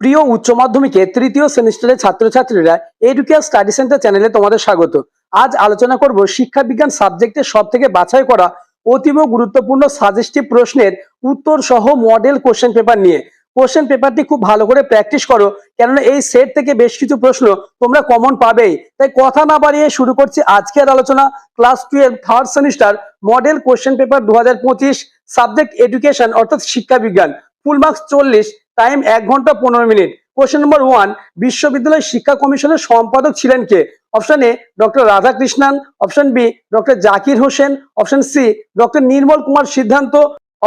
প্রিয় উচ্চ মাধ্যমিকে তৃতীয় সেমিস্টারের ছাত্রছাত্রীরা এডুকেয়ার স্টাডি সেন্টার চ্যানেলে তোমাদের স্বাগত। আজ আলোচনা করব শিক্ষা বিজ্ঞান সাবজেক্টের সব থেকে বাছাই করা অতীব গুরুত্বপূর্ণ সাজেস্টিভ প্রশ্নের উত্তর সহ মডেল কোশ্চেন পেপার নিয়ে। কোশ্চেন পেপারটি খুব ভালো করে প্র্যাকটিস করো, কেননা এই সেট থেকে বেশ কিছু প্রশ্ন তোমরা কমন পাবেই। তাই কথা না বাড়িয়ে শুরু করছি আজকের আলোচনা। Class twelve third semester model question paper দু হাজার পঁচিশ সাবজেক্ট এডুকেশন অর্থাৎ শিক্ষা বিজ্ঞান ফুল মার্কস চল্লিশ টাইম এক ঘণ্টা পনেরো মিনিট। কোশ্চেন নম্বর ওয়ান বিশ্ববিদ্যালয় শিক্ষা কমিশনের সম্পাদক ছিলেন কে? Option A doctor Radhakrishnan. Option B doctor Zakir Hussain. Option C doctor Nirmal Kumar Siddhanta.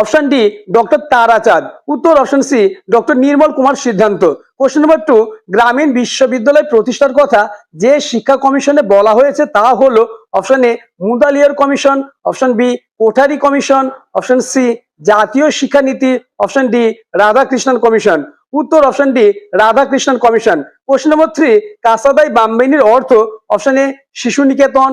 Option D doctor Tarachand. উত্তর option C doctor Nirmal Kumar Siddhanta. Question number two গ্রামীণ বিশ্ববিদ্যালয় প্রতিষ্ঠার কথা যে শিক্ষা কমিশনে বলা হয়েছে তা হলো option A Mudaliar commission. Option B Kothari commission. Option C জাতীয় শিক্ষানীতি অপশন ডি রাধাকৃষ্ণন কমিশন উত্তর অপশন ডি রাধাকৃষ্ণন কমিশন প্রশ্ন নম্বর থ্রি কাসাদাই বাম্বেনির অর্থ option A Shishu Niketan.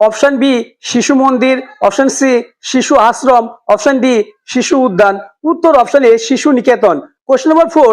Option B শিশু মন্দির। অপশন সি শিশু আশ্রম। অপশন ডি শিশু উদ্যান। উত্তর option A Shishu Niketan. Question number four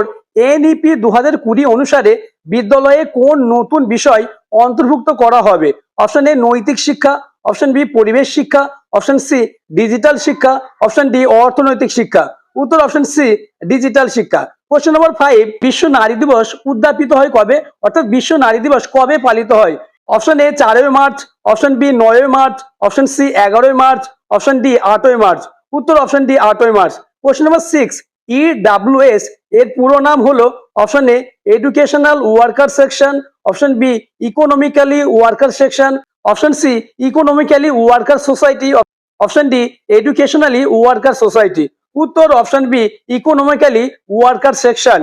NEP দু হাজার কুড়ি অনুসারে বিদ্যালয়ে কোন নতুন বিষয় অন্তর্ভুক্ত করা হবে? অপশন এ নৈতিক শিক্ষা। অপশন বি পরিবেশ শিক্ষা। অপশন সি ডিজিটাল শিক্ষা। অপশন ডি অর্থনৈতিক শিক্ষা। উত্তর অপশন সি ডিজিটাল শিক্ষা। কোশ্চেন নম্বর ফাইভ বিশ্ব নারী দিবস উদ্যাপিত হয় কবে? অর্থাৎ বিশ্ব নারী দিবস কবে পালিত হয়? অপশন এ চারই মার্চ। অপশন বি নয়ই মার্চ। অপশন সি এগারোই মার্চ। অপশন ডি আটই মার্চ। উত্তর অপশন ডি আটই March. Question number six E WS এর পুরো নাম হলো option A educational worker section option B economically worker section option C economically worker society option D educationally worker society উত্তর option B economically worker section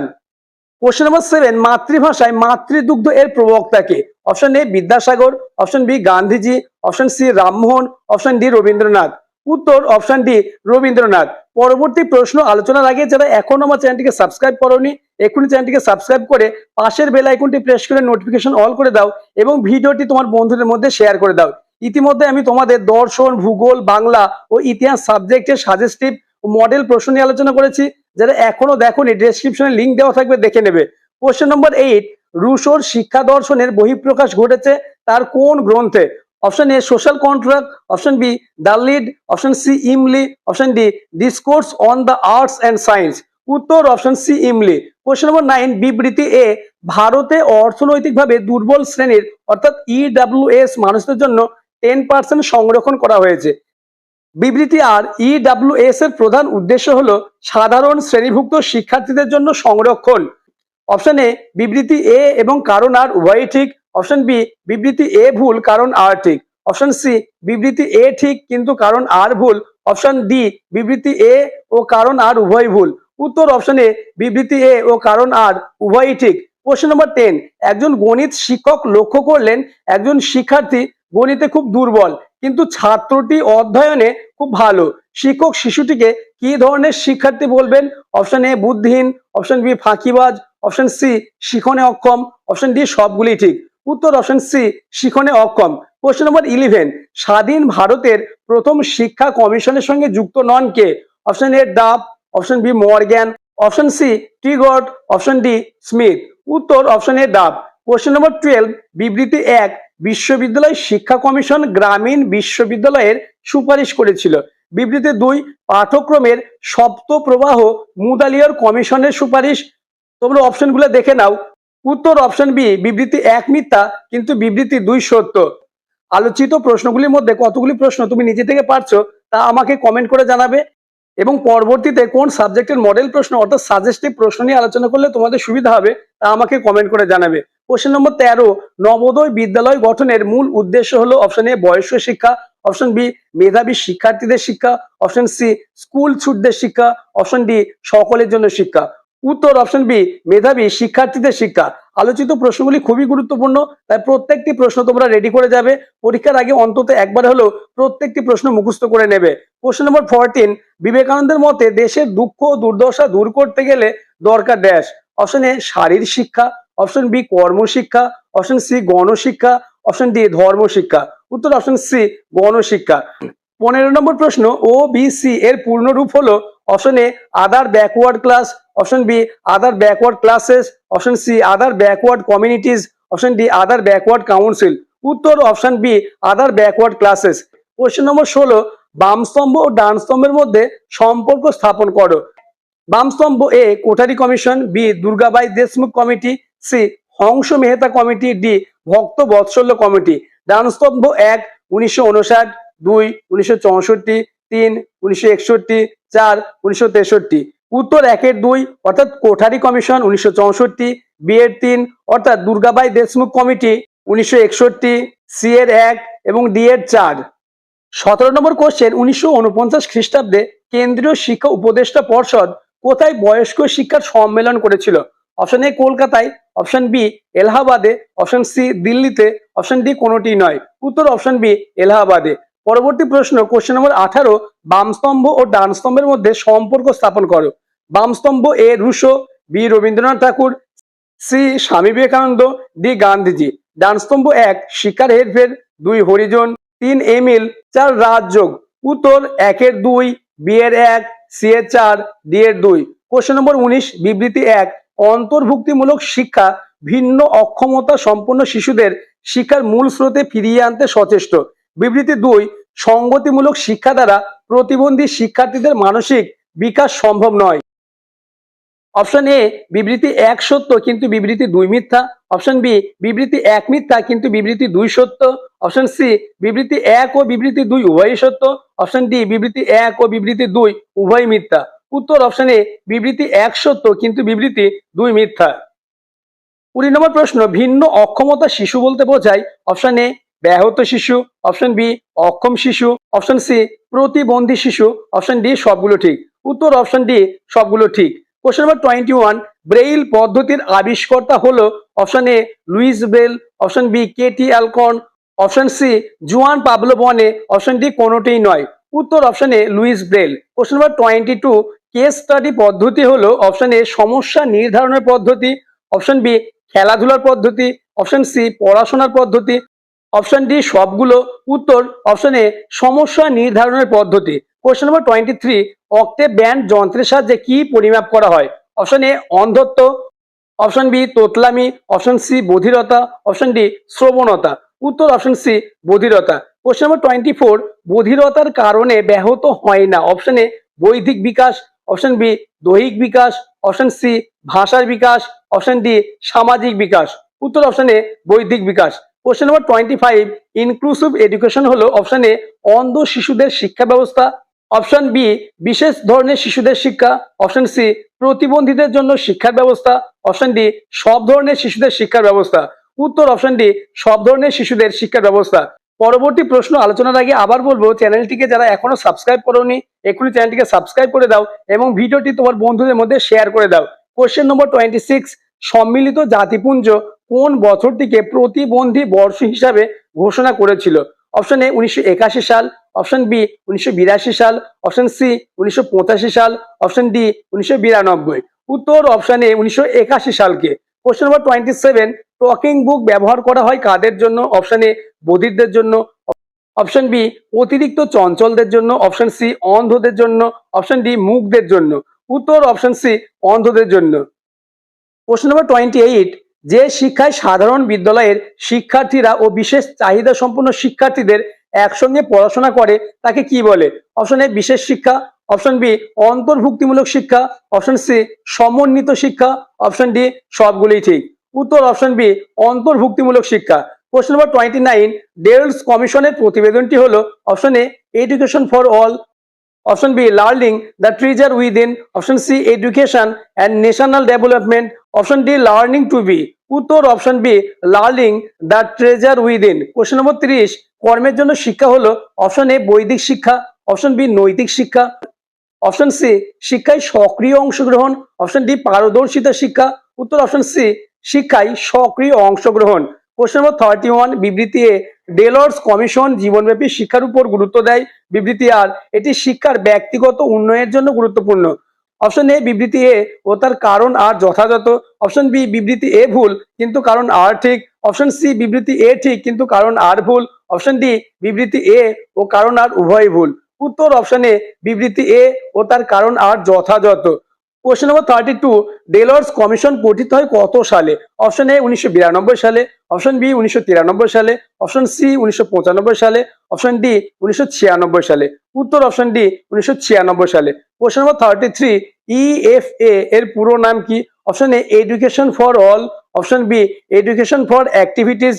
question number seven মাতৃভাষায় মাতৃদুগ্ধ এর প্রবক্তাকে option A Vidyasagar. Option B Gandhiji. Option C Rammohan. Option D Rabindranath. উত্তর option D Rabindranath. পরবর্তী প্রশ্ন আলোচনার আগে যারা এখনও আমার চ্যানেলটিকে সাবস্ক্রাইব করোনি এখনই চ্যানেলটিকে সাবস্ক্রাইব করে পাশের বেল আইকনটি প্রেস করে নোটিফিকেশন অল করে দাও এবং ভিডিওটি তোমার বন্ধুদের মধ্যে শেয়ার করে দাও। ইতিমধ্যে আমি তোমাদের দর্শন, ভূগোল, বাংলা ও ইতিহাস সাবজেক্টের সাজেস্টিভ মডেল প্রশ্ন নিয়ে আলোচনা করেছি। যারা এখনও দেখোনি ডেসক্রিপশনে লিঙ্ক দেওয়া থাকবে, দেখে নেবে। কোশ্চেন নম্বর এইট রুশোর শিক্ষা দর্শনের বহিঃপ্রকাশ ঘটেছে তার কোন গ্রন্থে? Option A social contract option B the lead option C Emile option D discourse on the arts and science উত্তর option C Emile question number nine বিবৃতি এ ভারতে অর্থনৈতিকভাবে দুর্বল শ্রেণির, অর্থাৎ ইডাব্লিউএস মানুষদের জন্য টেন পার্সেন্ট সংরক্ষণ করা হয়েছে। বিবৃতি আর ইডাব্লিউএস এর প্রধান উদ্দেশ্য হল সাধারণ শ্রেণীভুক্ত শিক্ষার্থীদের জন্য সংরক্ষণ। অপশন এ বিবৃতি এ এবং কারণ আর উভয়ই ঠিক। অপশন বি, বিবৃতি এ ভুল, কারণ আর ঠিক। অপশন সি, বিবৃতি এ ঠিক, কিন্তু কারণ আর ভুল। অপশন ডি, বিবৃতি এ ও কারণ আর উভয় ভুল। উত্তর অপশন বিবৃতি এ ও কারণ আর উভয়ই ঠিক। কোশ্চেন নম্বর টেন একজন গণিত শিক্ষক লক্ষ্য করলেন একজন শিক্ষার্থী গণিতে খুব দুর্বল, কিন্তু ছাত্রটি অধ্যয়নে খুব ভালো। শিক্ষক শিশুটিকে কি ধরনের শিক্ষার্থী বলবেন? অপশন এ, বুদ্ধিহীন, অপশন বি, ফাঁকিবাজ, অপশন সি, শিখনে অক্ষম, অপশন ডি সবগুলি ঠিক। উত্তর অপশন সি, শিখনে অক্ষম কোশ্চেন নম্বর ইলেভেন স্বাধীন ভারতের প্রথম শিক্ষা কমিশনের সঙ্গে যুক্ত নন কে? অপশন এ ডাব, option B Morgan, option C টিগট, option D Smith. উত্তর অপশন এ ডাব। কোশ্চেন নম্বর টুয়েলভ বিবৃতি এক, বিশ্ববিদ্যালয় শিক্ষা কমিশন গ্রামীণ বিশ্ববিদ্যালয়ের সুপারিশ করেছিল। বিবৃতি দুই, পাঠ্যক্রমের সপ্ত প্রবাহ মুদালিয়ার কমিশনের সুপারিশ। তোমরা অপশনগুলো দেখে নাও। উত্তর অপশন বি, বিবৃতি এক মিথ্যা, কিন্তু বিবৃতি দুই সত্য। আলোচিত প্রশ্নগুলির মধ্যে কতগুলি প্রশ্ন তুমি নিজে থেকে পারছ তা আমাকে কমেন্ট করে জানাবে এবং পরবর্তীতে কোন সাবজেক্টের মডেল প্রশ্ন অর্থাৎ সাজেস্টিভ প্রশ্ন নিয়ে আলোচনা করলে তোমাদের সুবিধা হবে তা আমাকে কমেন্ট করে জানাবে। কোশ্চেন নম্বর তেরো, নবোদয় বিদ্যালয় গঠনের মূল উদ্দেশ্য হলো অপশন এ বয়স্ক শিক্ষা অপশন বি মেধাবী শিক্ষার্থীদের শিক্ষা অপশন সি স্কুল ছুটদের শিক্ষা অপশন ডি সকলের জন্য শিক্ষা। উত্তর অপশন বি মেধাবী, শিক্ষার্থীদের শিক্ষা। আলোচিত প্রশ্নগুলি খুবই গুরুত্বপূর্ণ, তাই প্রত্যেকটি প্রশ্ন তোমরা রেডি করে যাবে। পরীক্ষার আগে অন্তত একবার হলেও প্রত্যেকটি প্রশ্ন মুখস্থ করে নেবে। প্রশ্ন নম্বর ফোরটিন বিবেকানন্দের মতে দেশের দুঃখ ও দুর্দশা দূর করতে গেলে দরকার ড্যাশ অপশন এ শারীর শিক্ষা। অপশন বি কর্মশিক্ষা। অপশন সি গণশিক্ষা। অপশন ডি ধর্ম শিক্ষা উত্তর অপশন সি গণশিক্ষা। পনেরো নম্বর প্রশ্ন ও বি সি এর পূর্ণরূপ হলো option A other backward class option B other backward classes option C other backward communities option D other backward council উত্তর option B other backward classes question number ষোলো, বাম স্তম্ভ ও ডান স্তম্ভের মধ্যে সম্পর্ক স্থাপন করো। বাম স্তম্ভ A Kothari commission. B Durgabai Deshmukh committee. C Hansa Mehta committee. D ভক্ত বৎসল্য কমিটি। ডান স্তম্ভ এক, উনিশশো উনষাট দুই, উনিশশো চৌষট্টি, তিন, উনিশশো একষট্টি চার, উনিশশো তেষট্টি। উত্তর একের দুই, অর্থাৎ কোঠারি কমিশন উনিশশো চৌষট্টি, বি এর তিন, অর্থাৎ দুর্গাবাই দেশমুখ কমিটি উনিশশো একষট্টি, সি এর এক এবং ডি এর চার। সতেরো নম্বর কোশ্চেন উনিশশো উনপঞ্চাশ খ্রিস্টাব্দে কেন্দ্রীয় শিক্ষা উপদেষ্টা পর্ষদ কোথায় বয়স্ক শিক্ষার সম্মেলন করেছিল? অপশন এ কলকাতায় অপশন বি এলাহাবাদে অপশন সি দিল্লিতে অপশন ডি কোনোটি নয়। উত্তর অপশন বি এলাহাবাদে। পরবর্তী প্রশ্ন কোশ্চেন নম্বর আঠারো বামস্তম্ভ ও ডান স্তম্ভের মধ্যে সম্পর্ক স্থাপন করো। বামস্তম্ভ A Rousseau, B Rabindranath Thakur, C Swami Vivekananda, D Gandhiji. ডান স্তম্ভ এক, শিকার হেরফের, দুই হরিজন, তিন এমিল, চার রাজযোগ উত্তর একের দুই, বি এর এক, সি এর চার, ডি এর দুই। কোশ্চেন নম্বর উনিশ, বিবৃতি এক, অন্তর্ভুক্তিমূলক শিক্ষা ভিন্ন অক্ষমতা সম্পন্ন শিশুদের শিক্ষার মূল স্রোতে ফিরিয়ে আনতে সচেষ্ট। বিবৃতি দুই, সঙ্গতিমূলক শিক্ষা দ্বারা প্রতিবন্ধী শিক্ষার্থীদের মানসিক বিকাশ সম্ভব নয়। অপশন এ, বিবৃতি এক সত্য কিন্তু বিবৃতি দুই মিথ্যা। অপশন বি, বিবৃতি এক মিথ্যা কিন্তু বিবৃতি দুই সত্য। অপশন সি, বিবৃতি এক ও বিবৃতি দুই উভয়ই সত্য। অপশন ডি, বিবৃতি এক ও বিবৃতি দুই উভয় মিথ্যা। উত্তর অপশন এ, বিবৃতি এক সত্য কিন্তু বিবৃতি দুই মিথ্যা। কুড়ি নম্বর প্রশ্ন, ভিন্ন অক্ষমতা শিশু বলতে বোঝায়। অপশন এ ব্যাহত শিশু অপশন বি অক্ষম শিশু অপশন সি প্রতিবন্ধী শিশু অপশন ডি সবগুলো ঠিক। উত্তর অপশন ডি সবগুলো ঠিক। Question number twenty one Braille পদ্ধতির আবিষ্কর্তা হলো option A Louis Braille option B K T Alcon option C Juan Pablo Bonet option D কোনোটিই নয়। উত্তর option A Louis Braille question number twenty two case study পদ্ধতি হলো option এ সমস্যা নির্ধারণের পদ্ধতি অপশন বি খেলাধুলার পদ্ধতি অপশন সি পড়াশোনার পদ্ধতি অপশন ডি সবগুলো উত্তর। অপশন এ সমস্যা নির্ধারণের পদ্ধতি। Question number twenty three octave band যন্ত্রের সাহায্যে কি পরিমাপ করা হয়? অপশন এ অন্ধত্ব। অপশন বি তোতলামি। অপশন সি বধিরতা। অপশন ডি শ্রবণতা। উত্তর অপশন সি বধিরতা। কোশ্চেন নম্বর টোয়েন্টি ফোর বধিরতার কারণে ব্যাহত হয় না। অপশন এ বৈদিক বিকাশ। অপশন বি দৈহিক বিকাশ। অপশন সি ভাষার বিকাশ। অপশন ডি সামাজিক বিকাশ। উত্তর অপশন এ বৈদিক বিকাশ। Question number twenty five inclusive education হলো অপশন এ অন্ধ শিশুদের শিক্ষা ব্যবস্থা। অপশন বি বিশেষ ধরনের শিশুদের শিক্ষা। অপশন সি প্রতিবন্ধীদের জন্য শিক্ষার ব্যবস্থা। অপশন ডি সব ধরনের শিশুদের শিক্ষার ব্যবস্থা। উত্তর অপশন ডি সব ধরনের শিশুদের শিক্ষার ব্যবস্থা। পরবর্তী প্রশ্ন আলোচনার আগে আবার বলব, চ্যানেলটিকে যারা এখনও সাবস্ক্রাইব করোনি, এক্ষুনি চ্যানেলটিকে সাবস্ক্রাইব করে দাও এবং ভিডিওটি তোমার বন্ধুদের মধ্যে শেয়ার করে দাও। কোশ্চেন নম্বর টোয়েন্টি সিক্স সম্মিলিত জাতিপুঞ্জ কোন বছরটিকে প্রতিবন্ধী বর্ষ হিসাবে ঘোষণা করেছিল? অপশন এ উনিশশো একাশি সাল অপশন বি উনিশশো বিরাশি সাল অপশন সি উনিশশো পঁচাশি সাল অপশন ডি উনিশশো বিরানব্বই। উত্তর অপশন এ উনিশশো একাশি সালকে। Question number twenty seven talking book ব্যবহার করা হয় কাদের জন্য? অপশন এ বধিরদের জন্য অপশন বি অতিরিক্ত চঞ্চলদের জন্য অপশন সি অন্ধদের জন্য অপশন ডি মুখদের জন্য। উত্তর অপশন সি অন্ধদের জন্য। কোশ্চেন নম্বর টোয়েন্টি এইট যে শিক্ষায় সাধারণ বিদ্যালয়ের শিক্ষার্থীরা ও বিশেষ চাহিদা সম্পন্ন শিক্ষার্থীদের একসঙ্গে পড়াশোনা করে, তাকে কি বলে? অপশন এ বিশেষ শিক্ষা। অপশন বি অন্তর্ভুক্তিমূলক শিক্ষা। অপশন সি সমন্বিত শিক্ষা। অপশন ডি সবগুলোই ঠিক। উত্তর অপশন বি অন্তর্ভুক্তিমূলক শিক্ষা। Question number twenty nine Delors কমিশনের প্রতিবেদনটি হলো option A education for all option B learning the treasure within option C education and national development option D learning to be উত্তর option B learning the treasure within question number তিরিশ, কর্মের জন্য শিক্ষা হলো option A বৈদিক শিক্ষা option B নৈতিক শিক্ষা অপশন সি শিক্ষায় সক্রিয় অংশগ্রহণ অপশন ডি পারদর্শিতা শিক্ষা, উত্তর অপশন সি শিক্ষায় সক্রিয় অংশগ্রহণ। কোশ্চেন নম্বর থার্টি ওয়ান বিবৃতি এ ডেলর্স কমিশন জীবনব্যাপী শিক্ষার উপর গুরুত্ব দেয়। বিবৃতি আর এটি শিক্ষার ব্যক্তিগত উন্নয়নের জন্য গুরুত্বপূর্ণ। অপশন এ বিবৃতি এ ও তার কারণ আর যথাযথ। অপশন বি বিবৃতি এ ভুল, কিন্তু কারণ আর ঠিক। অপশন সি বিবৃতি এ ঠিক, কিন্তু কারণ আর ভুল। অপশন ডি বিবৃতি এ ও কারণ আর উভয় ভুল। উত্তর অপশন এ বিবৃতি এ ও তার কারণ আর যথাযথ। Question number thirty two Delors commission গঠিত হয় কত সালে? অপশন এ উনিশশো বিরানব্বই সালে। অপশন বি উনিশশো তিরানব্বই সালে। অপশন সি উনিশশো পঁচানব্বই সালে। অপশন ডি উনিশশো ছিয়ানব্বই সালে। উত্তর অপশন ডি উনিশশো ছিয়ানব্বই সালে। Question number thirty three EFA এর পুরো নাম কি? Option A education for all option B education for activities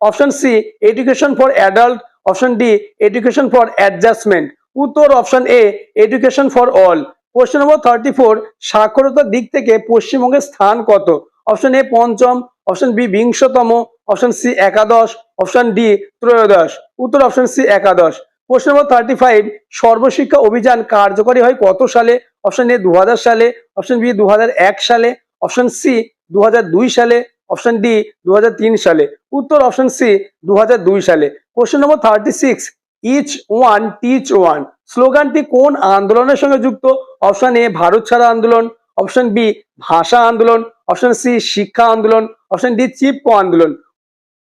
option C education for adult option D education for adjustment উত্তর option A education for all question number thirty four সাক্ষরতার দিক থেকে পশ্চিমবঙ্গের স্থান কত? অপশন এ পঞ্চম। Option B বিংশতম। Option C একাদশ। অপশন ডি ত্রয়োদশ। উত্তর অপশন সি একাদশ। প্রশ্ন number thirty five Sarva Shiksha Abhiyan কার্যকরী হয় কত সালে? অপশন এ দু হাজার সালে অপশন বি দু সালে। অপশন সি দু হাজার দুই সালে। অপশন ডি দু হাজার তিন সালে। উত্তর অপশন সি দু হাজার দুই সালে। Question number thirty six each one teach one স্লোগানটি কোন আন্দোলনের সঙ্গে যুক্ত? অপশন এ ভারত ছাড়া আন্দোলন। অপশন বি ভাষা আন্দোলন। অপশন সি শিক্ষা আন্দোলন। অপশন ডি চিপকো আন্দোলন।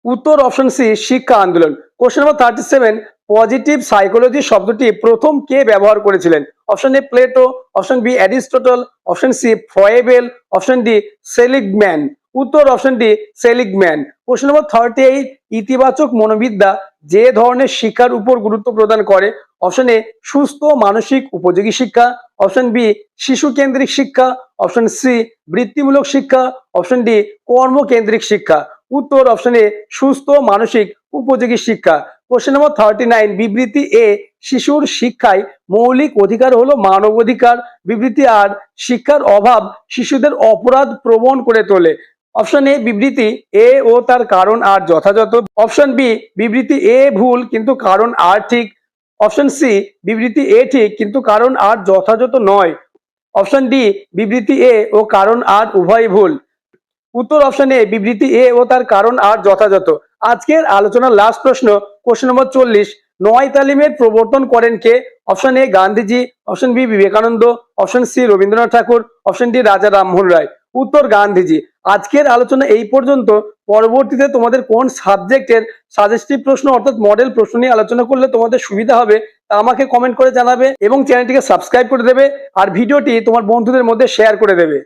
উত্তর অপশন সি শিক্ষা আন্দোলন। Question number thirty seven positive psychology শব্দটি প্রথম কে ব্যবহার করেছিলেন? Option A Plato option B Aristotle option C Froebel option D Seligman উত্তর অপশন ডি সেলিগম্যান প্রশ্ন নম্বর থার্টি এইট ইতিবাচক মনোবিদ্যা যে ধরনের শিক্ষার উপর গুরুত্ব প্রদান করে। অপশন এ সুস্থ মানসিক উপযোগী শিক্ষা। অপশন বি শিশু কেন্দ্রিক শিক্ষা। অপশন সি বৃত্তিমূলক শিক্ষা। অপশন ডি কর্মকেন্দ্রিক শিক্ষা। উত্তর অপশন এ সুস্থ মানসিক উপযোগী শিক্ষা। কোশ্চেন নম্বর থার্টি নাইন বিবৃতি এ শিশুর শিক্ষায় মৌলিক অধিকার হলো মানব অধিকার বিবৃতি আর শিক্ষার অভাব শিশুদের অপরাধ প্রবণ করে তোলে। অপশন এ বিবৃতি এ ও তার কারণ আর যথাযথ। অপশন বি বিবৃতি এ ভুল কিন্তু কারণ আর ঠিক। অপশন সি বিবৃতি এ ঠিক কিন্তু কারণ আর যথাযথ নয়। অপশন ডি বিবৃতি এ ও কারণ আর উভয় ভুল। উত্তর অপশন এ বিবৃতি এ ও তার কারণ আর যথাযথ। আজকের আলোচনার লাস্ট প্রশ্ন কোশ্চেন নম্বর চল্লিশ। নয় তালিমের প্রবর্তন করেন কে? Option A Gandhiji. Option B Vivekananda. Option C Rabindranath Thakur. Option D Raja Rammohan Roy. উত্তর, গান্ধীজি। আজকের আলোচনা এই পর্যন্ত। পরবর্তীতে তোমাদের কোন সাবজেক্টের সাজেস্টিভ প্রশ্ন অর্থাৎ মডেল প্রশ্ন নিয়ে আলোচনা করলে তোমাদের সুবিধা হবে, তা আমাকে কমেন্ট করে জানাবে এবং চ্যানেলটিকে সাবস্ক্রাইব করে দেবে আর ভিডিওটি তোমার বন্ধুদের মধ্যে শেয়ার করে দেবে।